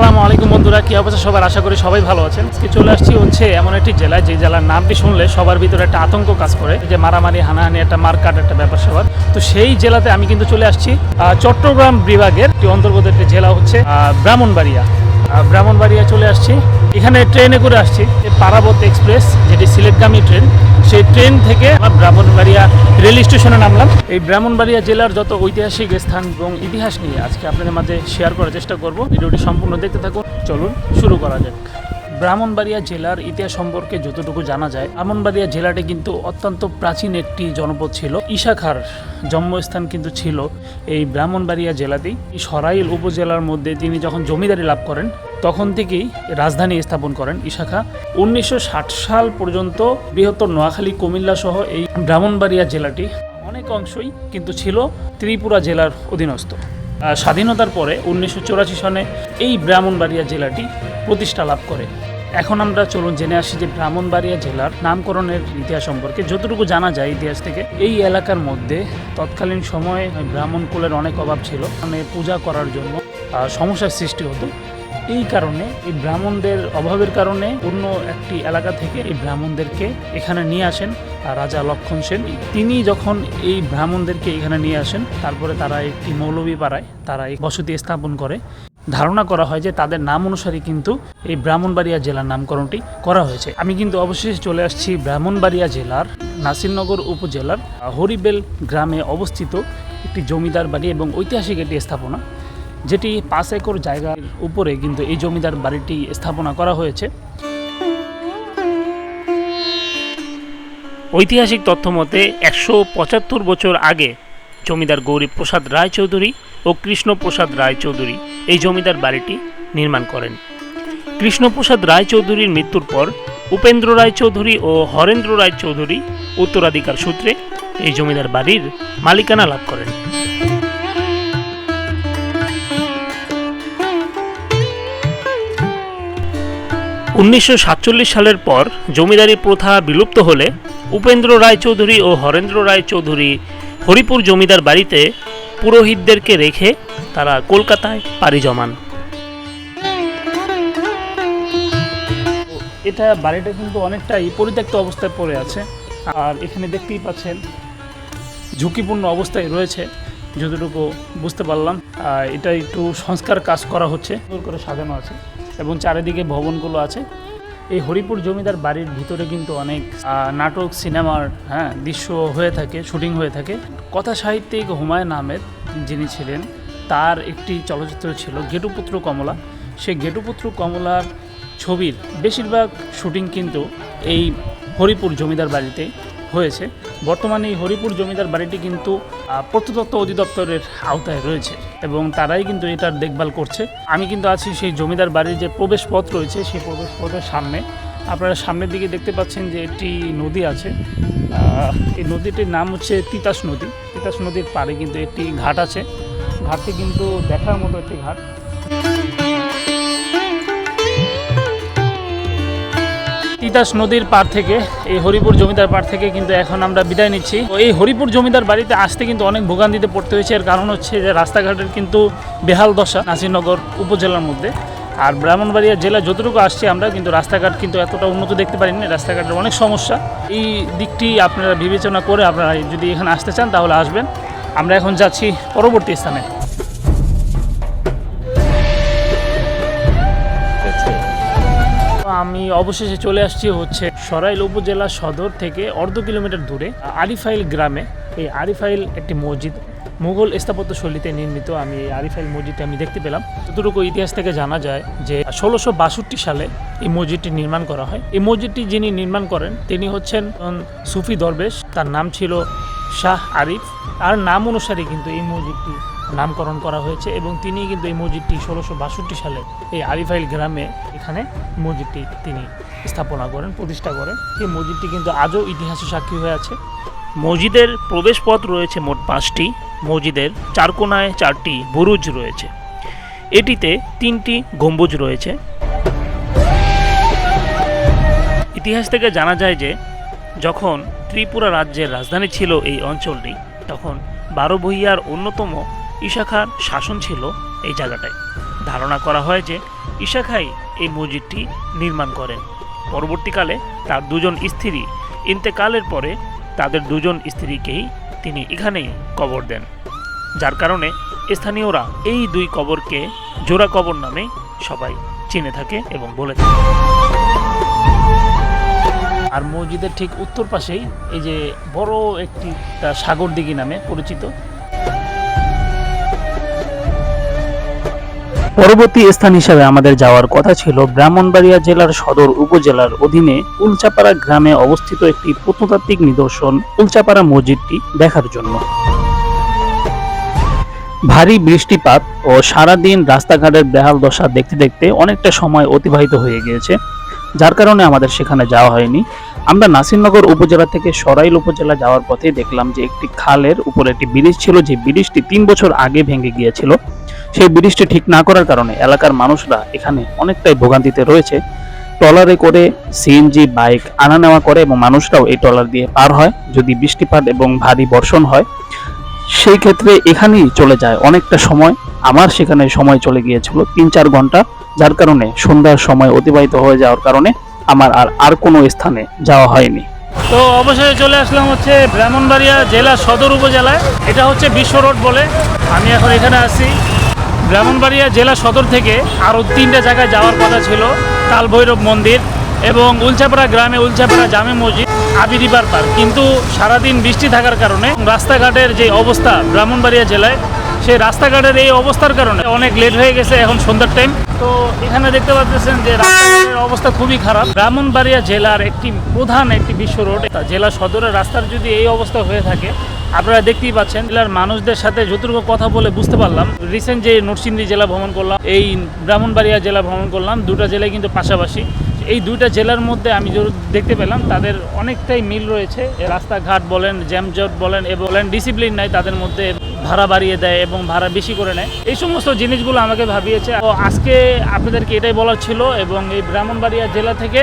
আসসালামু আলাইকুম বন্ধুরা, কি অবস্থা সবার? আশা করি সবাই ভালো আছেন। আজকে চলে আসছি হচ্ছে এমন একটি জেলায়, যে জেলার নামটি শুনলে সবার ভিতরে একটা আতঙ্ক কাজ করে। যে মারামারি, হানাহানি, একটা মারকাট, একটা ব্যাপার সবার তো সেই জেলাতে আমি কিন্তু চলে আসছি চট্টগ্রাম বিভাগের একটি অন্তর্গত একটি জেলা হচ্ছে ব্রাহ্মণবাড়িয়া। ব্রাহ্মণবাড়িয়া চলে আসছি। এখানে ট্রেনে করে আসছি পারাবত এক্সপ্রেস, যেটি সিলেটগামী ট্রেন। সেই ট্রেন থেকে আমরা ব্রাহ্মণবাড়িয়া রেল স্টেশনে নামলাম। এই ব্রাহ্মণবাড়িয়া জেলার যত ঐতিহাসিক স্থান এবং ইতিহাস নিয়ে আজকে আপনাদের মাঝে শেয়ার করার চেষ্টা করব। ভিডিওটি সম্পূর্ণ দেখতে থাকুন। চলুন শুরু করা যাক। ব্রাহ্মণবাড়িয়া জেলার ইতিহাস সম্পর্কে যতটুকু জানা যায়, ব্রাহ্মণবাড়িয়া জেলাটি কিন্তু অত্যন্ত প্রাচীন একটি জনপদ ছিল। ইশাখার জন্মস্থান কিন্তু ছিল এই ব্রাহ্মণবাড়িয়া জেলাতেই। সরাইল উপজেলার মধ্যে তিনি যখন জমিদারি লাভ করেন তখন থেকেই রাজধানী স্থাপন করেন ইশাখা উনিশশো ষাট সাল পর্যন্ত বৃহত্তর নোয়াখালী, কুমিল্লা সহ এই ব্রাহ্মণবাড়িয়া জেলাটি অনেক অংশই কিন্তু ছিল ত্রিপুরা জেলার অধীনস্থ। স্বাধীনতার পরে উনিশশো সনে এই ব্রাহ্মণবাড়িয়া জেলাটি প্রতিষ্ঠা লাভ করে। এখন আমরা চলুন জেনে আসি যে ব্রাহ্মণবাড়িয়া জেলার নামকরণের ইতিহাস সম্পর্কে। যতটুকু জানা যায় ইতিহাস থেকে, এই এলাকার মধ্যে তৎকালীন সময়ে ব্রাহ্মণ কুলের অনেক অভাব ছিল। মানে পূজা করার জন্য সমস্যার সৃষ্টি হতো। এই কারণে, এই ব্রাহ্মণদের অভাবের কারণে অন্য একটি এলাকা থেকে এই ব্রাহ্মণদেরকে এখানে নিয়ে আসেন রাজা লক্ষণ সেন। তিনি যখন এই ব্রাহ্মণদেরকে এখানে নিয়ে আসেন, তারপরে তারা একটি মৌলভী পাড়ায় তারা এই বসতি স্থাপন করে। ধারণা করা হয় যে তাদের নাম অনুসারে কিন্তু এই ব্রাহ্মণবাড়িয়া জেলার নামকরণটি করা হয়েছে। আমি কিন্তু অবশেষে চলে আসছি ব্রাহ্মণবাড়িয়া জেলার নাসিরনগর উপজেলার হরিবেল গ্রামে অবস্থিত একটি জমিদার বাড়ি এবং ঐতিহাসিক একটি স্থাপনা। যেটি পাঁচ একর জায়গার উপরে কিন্তু এই জমিদার বাড়িটি স্থাপনা করা হয়েছে। ঐতিহাসিক তথ্য মতে একশো পঁচাত্তর বছর আগে জমিদার গৌরী গৌরীপ্রসাদ রায়চৌধুরী ও কৃষ্ণপ্রসাদ রায়চৌধুরী এই জমিদার বাড়িটি নির্মাণ করেন। কৃষ্ণপ্রসাদ রায়চৌধুরীর মৃত্যুর পর উপেন্দ্র রায়চৌধুরী ও হরেন্দ্র রায়চৌধুরী উত্তরাধিকার সূত্রে এই জমিদার বাড়ির মালিকানা লাভ করেন। উনিশশো সাতচল্লিশ সালের পর জমিদারি প্রথা বিলুপ্ত হলে উপেন্দ্র রায়চৌধুরী ও হরেন্দ্র রায়চৌধুরী হরিপুর জমিদার বাড়িতে পুরোহিতদেরকে রেখে তারা কলকাতায় পাড়ি জমান। এটা বাড়িটা কিন্তু অনেকটাই পরিত্যক্ত অবস্থায় পড়ে আছে। আর এখানে দেখতেই পাচ্ছেন, ঝুঁকিপূর্ণ অবস্থায় রয়েছে, যতটুকু বুঝতে পারলাম। এটা একটু সংস্কার কাজ করা হচ্ছে। করে সাজানো আছে। এবং চারিদিকে ভবনগুলো আছে। এই হরিপুর জমিদার বাড়ির ভিতরে কিন্তু অনেক নাটক, সিনেমার হ্যাঁ দৃশ্য হয়ে থাকে, শুটিং হয়ে থাকে। কথা সাহিত্যিক হুমায়ুন আহমেদ যিনি ছিলেন, তার একটি চলচ্চিত্র ছিল গেটুপুত্র কমলা। সেই গেটুপুত্র কমলার ছবির বেশিরভাগ শুটিং কিন্তু এই হরিপুর জমিদার বাড়িতে হয়েছে। বর্তমানে এই হরিপুর জমিদার বাড়িটি কিন্তু প্রত্নতত্ত্ব অধিদপ্তরের আওতায় রয়েছে এবং তারাই কিন্তু এটার দেখভাল করছে। আমি কিন্তু আছি সেই জমিদার বাড়ির যে প্রবেশ পথ রয়েছে, সেই প্রবেশ পথের সামনে। আপনারা সামনের দিকে দেখতে পাচ্ছেন যে একটি নদী আছে। এই নদীটির নাম হচ্ছে তিতাস নদী। তিতাস নদীর পাড়ে কিন্তু একটি ঘাট আছে। ঘাটটি কিন্তু দেখার মতো একটি ঘাট। তিতাস নদীর পার থেকে, এই হরিপুর জমিদার পার থেকে কিন্তু এখন আমরা বিদায় নিচ্ছি। তো এই হরিপুর জমিদার বাড়িতে আসতে কিন্তু অনেক ভোগান্তিতে পড়তে হয়েছে। এর কারণ হচ্ছে যে রাস্তাঘাটের কিন্তু বেহাল দশা নাসিরনগর উপজেলার মধ্যে। আর ব্রাহ্মণবাড়িয়া জেলা যতটুকু আসছি আমরা কিন্তু রাস্তাঘাট কিন্তু এতটা উন্নত দেখতে পারিনি। রাস্তাঘাটের অনেক সমস্যা। এই দিকটি আপনারা বিবেচনা করে আপনারা যদি এখানে আসতে চান তাহলে আসবেন। আমরা এখন যাচ্ছি পরবর্তী স্থানে। আমি অবশেষে চলে আসছি হচ্ছে সরাইল উপজেলা সদর থেকে অর্ধ কিলোমিটার দূরে, আরিফাইল গ্রামে। এই আরিফাইল একটি মসজিদ। মুঘল স্থাপত্য শৈলীতে নির্মিত আমি এই আরিফাইল মসজিদটি আমি দেখতে পেলাম। যতটুকু ইতিহাস থেকে জানা যায় যে ষোলোশো বাষট্টি সালে এই মসজিদটি নির্মাণ করা হয়। এই মসজিদটি যিনি নির্মাণ করেন, তিনি হচ্ছেন সুফি দরবেশ। তার নাম ছিল শাহ আরিফ। আর নাম অনুসারে কিন্তু এই মসজিদটি নামকরণ করা হয়েছে এবং তিনি কিন্তু এই মসজিদটি ষোলোশো বাষট্টি সালে এই আরিফাইল গ্রামে এখানে মসজিদটি তিনি স্থাপনা করেন, প্রতিষ্ঠা করেন। এই মসজিদটি কিন্তু আজও ইতিহাসে সাক্ষী হয়ে আছে। মসজিদের প্রবেশ পথ রয়েছে মোট পাঁচটি। মসজিদের চার কোনায় চারটি বুরুজ রয়েছে। এটিতে তিনটি গম্বুজ রয়েছে। ইতিহাস থেকে জানা যায় যে, যখন ত্রিপুরা রাজ্যের রাজধানী ছিল এই অঞ্চলটি, তখন বারো ভূঁইয়ার অন্যতম ইশাখার শাসন ছিল এই জায়গাটায়। ধারণা করা হয় যে ঈশা খাই এই মসজিদটি নির্মাণ করেন। পরবর্তীকালে তার দুজন স্ত্রী ইন্তেকালের পরে তাদের দুজন স্ত্রীকেই তিনি এখানেই কবর দেন। যার কারণে স্থানীয়রা এই দুই কবরকে জোড়া কবর নামে সবাই চিনে থাকে এবং বলে থাকে। আর মসজিদের ঠিক উত্তর পাশেই এই যে বড় একটি সাগর দিঘি নামে পরিচিত পরবর্তী স্থান হিসাবে আমাদের যাওয়ার কথা ছিল ব্রাহ্মণবাড়িয়া জেলার সদর উপজেলার অধীনে উলচাপাড়া গ্রামে অবস্থিত একটি প্রত্নতাত্ত্বিক নিদর্শন, উলচাপাড়া মসজিদটি দেখার জন্য। ভারী বৃষ্টিপাত ও সারাদিন রাস্তাঘাটের বেহাল দশা দেখতে দেখতে অনেকটা সময় অতিবাহিত হয়ে গিয়েছে, যার কারণে আমাদের সেখানে যাওয়া হয়নি। আমরা নাসিরনগর উপজেলা থেকে সরাইল উপজেলা যাওয়ার পথে দেখলাম যে একটি খালের উপরে একটি ব্রিজ ছিল, যে ব্রিজটি তিন বছর আগে ভেঙে গিয়েছিল। সেই ব্রিজটি ঠিক না করার কারণে এলাকার মানুষরা এখানে অনেকটাই ভোগান্তিতে রয়েছে। ট্রলারে করে সিএনজি বাইক আনা নেওয়া করে এবং মানুষরাও এই ট্রলার দিয়ে পার হয়। যদি বৃষ্টিপাত এবং ভারী বর্ষণ হয়, সেই ক্ষেত্রে এখানেই চলে যায় অনেকটা সময়। আমার সেখানে সময় চলে গিয়েছিল তিন চার ঘণ্টা। যার কারণে সন্ধ্যার সময় অতিবাহিত হয়ে যাওয়ার কারণে আমার আর আর কোনো স্থানে যাওয়া হয়নি। তো অবশেষে চলে আসলাম হচ্ছে ব্রাহ্মণবাড়িয়া জেলা সদর উপজেলায়। এটা হচ্ছে বিশ্ব রোড বলে। আমি এখন এখানে আছি। ব্রাহ্মণবাড়িয়া জেলা সদর থেকে আরও তিনটা জায়গায় যাওয়ার কথা ছিল কাল ভৈরব মন্দির এবং উলচাপাড়া গ্রামে উলচাপাড়া জামে মসজিদ আবি রিভার পার্ক। কিন্তু সারাদিন বৃষ্টি থাকার কারণে রাস্তাঘাটের যে অবস্থা ব্রাহ্মণবাড়িয়া জেলায় সেই রাস্তাঘাটের এই অবস্থার কারণে অনেক লেট হয়ে গেছে এখন সন্ধ্যার টাইম তো এখানে দেখতে পাচ্ছেন যে রাস্তাঘাটের অবস্থা খুবই খারাপ। ব্রাহ্মণবাড়িয়া জেলার একটি প্রধান একটি বিশ্ব রোড জেলা সদরের রাস্তার যদি এই অবস্থা হয়ে থাকে, আপনারা দেখতেই পাচ্ছেন, জেলার মানুষদের সাথে যতটুকু কথা বলে বুঝতে পারলাম রিসেন্ট যে নরসিংদী জেলা ভ্রমণ করলাম, এই ব্রাহ্মণবাড়িয়া জেলা ভ্রমণ করলাম, দুটো জেলায় কিন্তু পাশাপাশি। এই দুইটা জেলার মধ্যে আমি দেখতে পেলাম, তাদের অনেকটাই মিল রয়েছে। রাস্তাঘাট বলেন, জ্যামজট বলেন, এবং বলেন ডিসিপ্লিন নাই তাদের মধ্যে ভাড়া বাড়িয়ে দেয় এবং ভাড়া বেশি করে নেয়। এই সমস্ত জিনিসগুলো আমাকে ভাবিয়েছে। তো আজকে আপনাদেরকে এটাই বলার ছিল এবং এই ব্রাহ্মণবাড়িয়া জেলা থেকে,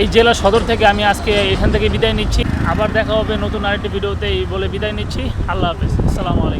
এই জেলা সদর থেকে আমি আজকে এখান থেকে বিদায় নিচ্ছি। আবার দেখা হবে নতুন আরেকটি ভিডিওতে, এই বলে বিদায় নিচ্ছি। আল্লাহ হাফিজ। আসসালামু আলাইকুম।